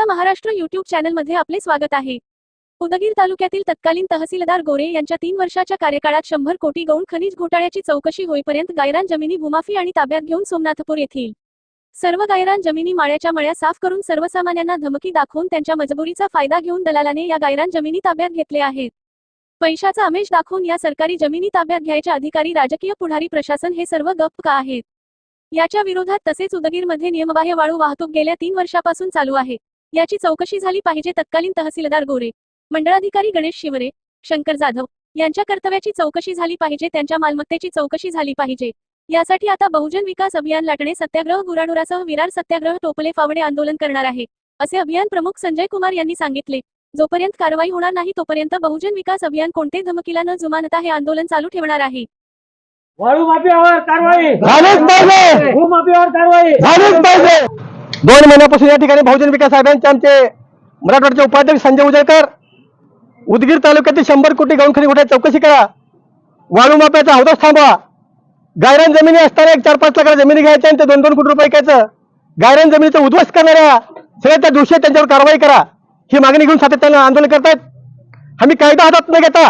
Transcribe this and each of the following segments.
आपला महाराष्ट्र युट्यूब चॅनलमध्ये आपले स्वागत आहे. उदगीर तालुक्यातील तत्कालीन तहसीलदार गोरे यांच्या तीन वर्षाच्या कार्यकाळात शंभर कोटी गौण खनिज घोटाळ्याची चौकशी होईपर्यंत गायरान जमिनी भूमाफी आणि ताब्यात घेऊन सोमनाथपूर येथील सर्व गायरान जमिनी माळ्याच्या मळ्या साफ करून सर्वसामान्यांना धमकी दाखवून त्यांच्या मजबुरीचा फायदा घेऊन दलालाने या गायरान जमिनी ताब्यात घेतले आहेत. पैशाचा आमिष दाखवून या सरकारी जमिनी ताब्यात घ्यायच्या अधिकारी राजकीय पुढारी प्रशासन हे सर्व गप्प का आहेत? याच्या विरोधात तसेच उदगीरमध्ये नियमबाह्य वाळू वाहतूक गेल्या तीन वर्षापासून चालू आहे. याची चौकशी झाली पाहिजे तत्कालीन तहसीलदार गोरे मंडळाधिकारी गणेश शिवरे शंकर जाधव यांच्या कर्तव्याची चौकशी झाली पाहिजे त्यांच्या मालमत्तेची चौकशी झाली पाहिजे. यासाठी आता बहुजन विकास अभियान लाटणे सत्याग्रह गुराढोरासह विरार सत्याग्रह टोपले फावडे आंदोलन करणार आहे असे अभियान प्रमुख संजय कुमार यांनी सांगितले. जोपर्यंत कारवाई होणार नाही तोपर्यंत बहुजन विकास अभियान कोणते धमकीला न जुमानता हे आंदोलन चालू ठेवणार आहे. वाळू माफियावर कारवाई! झालीच पाहिजे! भूमाफियावर कारवाई! झालीच पाहिजे! दोन महिन्यापासून या ठिकाणी बहुजन विकास अभियानचे आमचे मराठवाड्याचे उपाध्यक्ष संजय उजळकर उदगीर तालुक्यातील शंभर कोटी गावखरी खनिज चौकशी करा. वाळू माप्याचा हौदाच थांबवा. गायरान जमिनी असताना एक चार पाच लाखाला जमिनी घ्यायच्या आणि ते दोन दोन कोटी रुपये घ्यायचं गायरान जमिनीचं उद्ध्वस्त करणाऱ्या सगळ्या त्या दोषी त्यांच्यावर कारवाई करा. ही मागणी घेऊन सातत्यानं आंदोलन करतायत. आम्ही कायदा हातात न घेता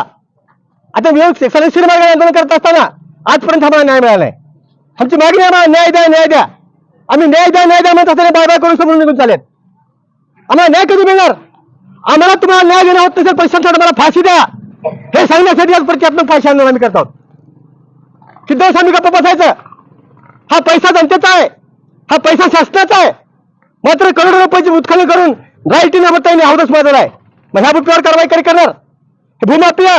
आता मी सदस्य मार्गाने आंदोलन करत असताना आजपर्यंत आम्हाला न्याय मिळाला आहे आमची मागणी आहे आम्हाला न्याय द्या न्याय द्या. आम्ही न्याय द्या न्याय द्या म्हणत असताना बाय बाय करून समोर निघून चालेल आम्हाला न्याय कधी मिळणार? आम्हाला तुम्हाला न्याय देणार होत नसेल पैशांसाठी मला फाशी द्या. हे सांगण्यासाठी आज प्रत्यात्मक फाशी आंदोलन आम्ही करतो आहोत. आम्ही गप्प बसायचं. हा पैसा जनतेचा आहे. हा पैसा शासनाचा आहे. मात्र करोडो रुपयाची उत्खनन करून राईटीने बताईने अवधच माजला आहे. मग ह्या बुटवर कारवाई कधी करणार? हे भूमाफिया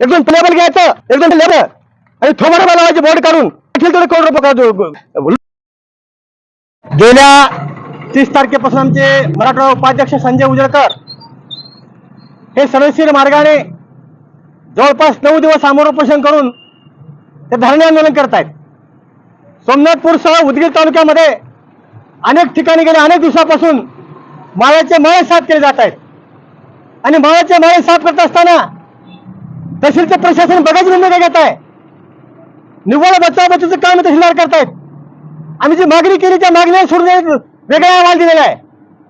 एकदम प्लेबल घ्यायचं एकदम लेबर आणि थोबाडा लावायचे बोर्ड काढून करोड रुपये गेल्या तीस तारखेपासून आमचे मराठवाडा उपाध्यक्ष संजय उजळकर हे सर्वशीर मार्गाने जवळपास नऊ दिवस समोरोपोषण करून ते धरणे आंदोलन करतायत. सोमनाथपूरसह उदगीर तालुक्यामध्ये अनेक ठिकाणी गेल्या अनेक दिवसापासून माळ्याचे मळे साफ केले जात आहेत आणि माळ्याचे मळे साफ करत असताना तहसीलचं प्रशासन बघायची भूमिका घेत आहे निव्वळ बचाव बचावचं काम तहसीलदार करतायत. आम्ही जी मागणी केली त्या मागण्या सोडून वेगळा अहवाल दिलेला आहे.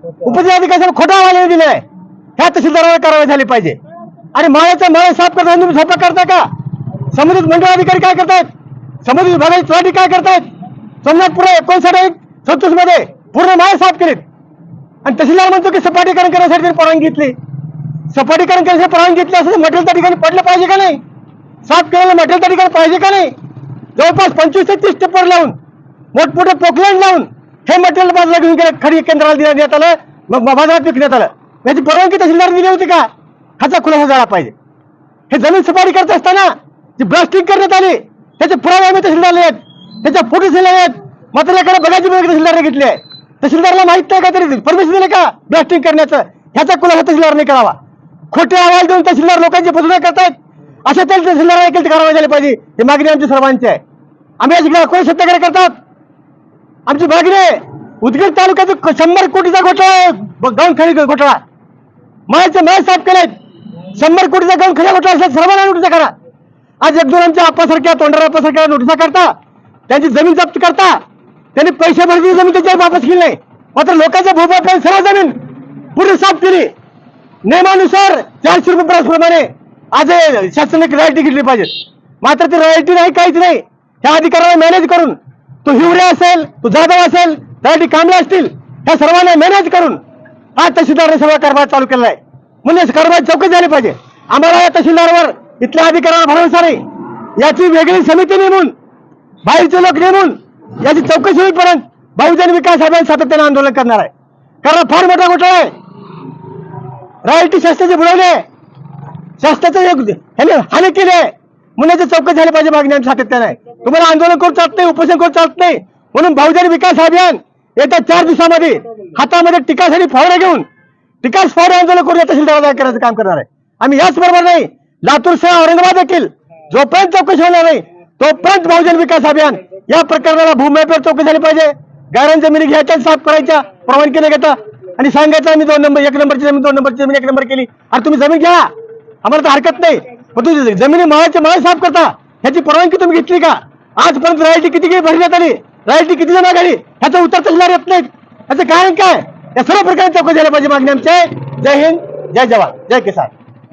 उपजिल्हाधिकाऱ्यांनी खोटा अहवाल दिलेला आहे. ह्या तहसीलदारावर कारवाई झाली पाहिजे. आणि माळ्याचं माळे साफ करताना तुम्ही स्वयंपाक करता का? संबंधित मंडळाधिकारी काय करतायत? संबंधित विभागाचे चौहाटी काय करतायत? सोमनाथपूर एकोणसाठ एक सत्तीसमध्ये पूर्ण माळे साफ केलेत आणि तहसीलदार म्हणतो की सपाटीकरण करण्यासाठी परवानगी घेतली. सपाटीकरण करण्यासाठी परवानगी घेतली असं मटेरियल त्या ठिकाणी पडलं पाहिजे का नाही? साफ केलेलं मटेरियल त्या ठिकाणी पाहिजे का नाही? जवळपास पंचवीस ते तीस टिप्पर लावून मोठमोठे पोकलँड लावून हे मटेरियल बाजूला घेऊन गेलं खडी केंद्राला दिल्या- देण्यात आलं. मग बाजारात विकण्यात आलं. याची परवानगी तहसीलदार दिली होती का? ह्याचा खुलासा झाला पाहिजे. हे जमीन सफारी करत असताना जी ब्लास्टिंग करण्यात आली त्याचे पुरावे आम्ही तहसीलदारले आहेत. त्याच्या फोटो दिले आहेत. मात्र याकडे बघायची भूमिका तहसीलदारने घेतली आहे. तहसीलदारला माहीत नाही का तरी? परमिशन दिले का ब्लास्टिंग करण्याचं? ह्याचा खुलासा तहसीलदारने करावा. खोटे अहवाल देऊन तहसीलदार लोकांची फसवणूक करतायत. अशा तरी तहसीलदार देखील कारवाई झाली पाहिजे. ही मागणी आमची सर्वांची आहे. आम्ही याची कोणी सत्याग्रह करतात? आमची मागणी उदगीर तालुक्यात शंभर कोटीचा घोटाळा आहे. ब- घोटाळा. मायाचे मय साफ केलेत शंभर कोटीचा गौण खनिज घोटाळा असेल सर्वांना नोटिसा करा. आज एक दोन आमच्या आपासारख्या तोंडरा आपासारख्या नोटिसा करता त्यांची जमीन जप्त करता त्यांनी पैसे भरली जमीन त्याच्यावर वापस केली नाही. मात्र लोकांच्या भूभागात सर्व जमीन पूर्ण साफ केली. नियमानुसार चारशे रुपये प्रमाणे आज शासनाने रॉयल्टी घेतली पाहिजे. मात्र ती रॉयल्टी नाही काहीच नाही. त्या अधिकाऱ्याला मॅनेज करून तो हिवरे असेल तो जाधव असेल त्यासाठी कांबळे असतील ह्या सर्वांना मॅनेज करून हा तहसीलदारने सर्व कारभार चालू केला आहे. म्हणजे कारभार चौकशी झाली पाहिजे. आम्हाला या तहसीलदारवर इथल्या अधिकाऱ्यांना भरोसा नाही. याची वेगळी समिती नेमून बाहेरचे लोक नेमून याची चौकशी होईपर्यंत बहुजन विकास अभियान सातत्याने आंदोलन करणार आहे. कारण फार मोठा घोटाळा आहे. रॉयल्टी शास्त्राचे बुडवले शास्त्राचं हानी केली आहे. म्हणून याची चौकशी झाली पाहिजे मागणी आमची सातत्याने. आहे. तुम्हाला आंदोलन करून चालत नाही उपोषण करून चालत नाही. म्हणून बहुजन विकास अभियान येत्या चार दिवसामध्ये हातामध्ये टिकासाठी फावडे घेऊन टिकास फावडे आंदोलन करून या करायचं काम करणार आहे. आम्ही याच बरोबर नाही लातूरसह औरंगाबाद देखील जोपर्यंत चौकशी होणार नाही तोपर्यंत बहुजन विकास अभियान या प्रकरणाला भूमीवर चौकशी झाली पाहिजे. गायरान जमिनी घ्यायच्या आणि साफ करायच्या परवानगी न घेता आणि सांगायचं आम्ही दोन नंबर एक नंबरची जमीन दोन नंबरची जमीन एक नंबर केली. अरे तुम्ही जमीन घ्या. आम्हाला तर हरकत नाही. पण तुम्ही जमिनी माळाचे माळ साफ करता. ह्याची परवानगी तुम्ही घेतली का? आजपर्यंत रॉयल्टी किती काही भरण्यात आली? रॉयल्टी किती जमा झाली ह्याचं उत्तर तहसीलदार येत नाहीत. ह्याचं कारण काय? या सर्व प्रकारे चौकशी झाल्या पाहिजे मागणी आमचे जय हिंद जय जवान जय किसान.